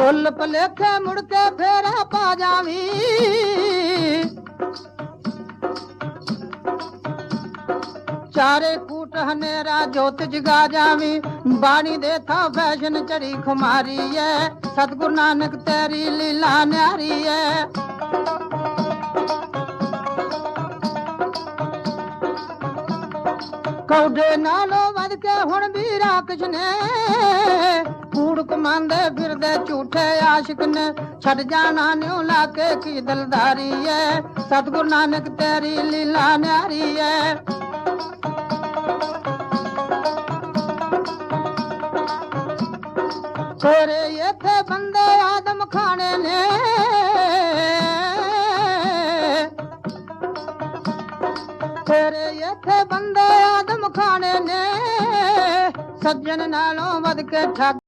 कुल पलेखे मुड़के फेरा पा जावी। चारे कूट हनेरा जोत जगा जावी। बाणी दे था फ़ैशन चढ़ी खुमारी है। सतगुरु नानक तेरी लीला न्यारी है। कौडे नालो वद के हुन भी राक्षस ने ਨੇ ਫਿਰਦੇ ਝੂਠੇ ਆਸ਼ਿਕ ਨੇ। ਛੱਡ ਜਾਣਾ ਨਿਉ ਲਾ ਕੇ ਕੀ ਦਿਲਦਾਰੀ ਐ। ਸਤਿਗੁਰੂ ਨਾਨਕ ਤੇਰੀ ਲੀਲਾ ਨਿਆਰੀ ਐ। ਤੇਰੇ ਇੱਥੇ ਬੰਦੇ ਆਦਮ ਖਾਣੇ ਨੇ। ਤੇਰੇ ਇੱਥੇ ਬੰਦੇ ਆਦਮ ਖਾਣੇ ਨੇ। ਸੱਜਣ ਨਾਲੋਂ ਵੱਧ ਕੇ ਠੱਗ